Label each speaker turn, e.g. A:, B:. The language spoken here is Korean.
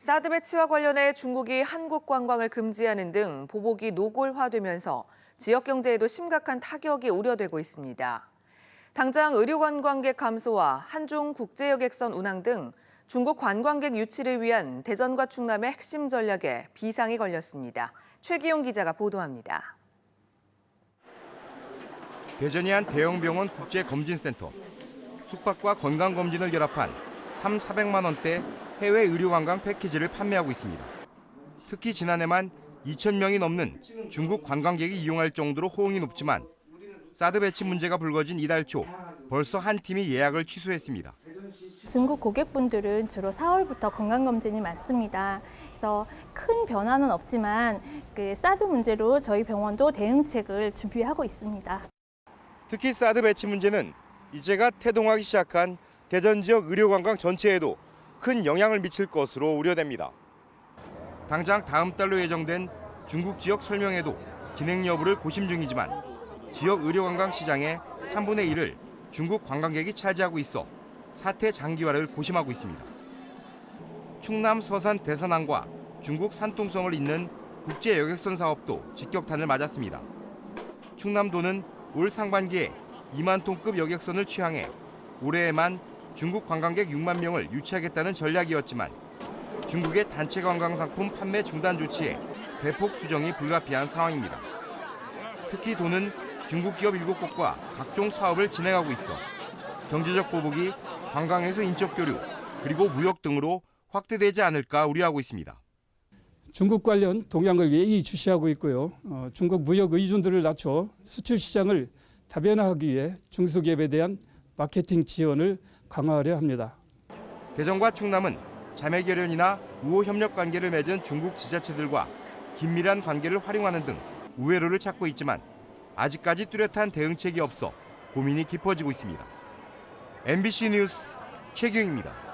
A: 사드 배치와 관련해 중국이 한국 관광을 금지하는 등 보복이 노골화되면서 지역 경제에도 심각한 타격이 우려되고 있습니다. 당장 의료 관광객 감소와 한중 국제 여객선 운항 등 중국 관광객 유치를 위한 대전과 충남의 핵심 전략에 비상이 걸렸습니다. 최기용 기자가 보도합니다.
B: 대전의 한 대형 병원 국제 검진센터. 숙박과 건강 검진을 결합한 3, 400만 원대 해외 의료 관광 패키지를 판매하고 있습니다. 특히 지난해만 2천 명이 넘는 중국 관광객이 이용할 정도로 호응이 높지만 사드 배치 문제가 불거진 이달 초 벌써 한 팀이 예약을 취소했습니다.
C: 중국 고객분들은 주로 4월부터 건강검진이 많습니다. 그래서 큰 변화는 없지만 그 사드 문제로 저희 병원도 대응책을 준비하고 있습니다.
B: 특히 사드 배치 문제는 이제가 태동하기 시작한 대전 지역 의료 관광 전체에도 큰 영향을 미칠 것으로 우려됩니다. 당장 다음 달로 예정된 중국 지역 설명회도 진행 여부를 고심 중이지만 지역 의료 관광 시장의 3분의 1을 중국 관광객이 차지하고 있어 사태 장기화를 고심하고 있습니다. 충남 서산 대산항과 중국 산통성을 잇는 국제 여객선 사업도 직격탄을 맞았습니다. 충남도는 올 상반기에 2만 톤급 여객선을 취항해 올해에만 중국 관광객 6만 명을 유치하겠다는 전략이었지만 중국의 단체 관광 상품 판매 중단 조치에 대폭 수정이 불가피한 상황입니다. 특히 도는 중국 기업 7곳과 각종 사업을 진행하고 있어 경제적 보복이 관광에서 인적 교류 그리고 무역 등으로 확대되지 않을까 우려하고 있습니다.
D: 중국 관련 동향을 예의 주시하고 있고요. 어, 중국 무역 의존도를 낮춰 수출 시장을 다변화하기 위해 중소기업에 대한 마케팅 지원을 강화하려 합니다.
B: 대전과 충남은 자매 결연이나 우호 협력 관계를 맺은 중국 지자체들과 긴밀한 관계를 활용하는 등 우회로를 찾고 있지만 아직까지 뚜렷한 대응책이 없어 고민이 깊어지고 있습니다. MBC 뉴스 최경입니다.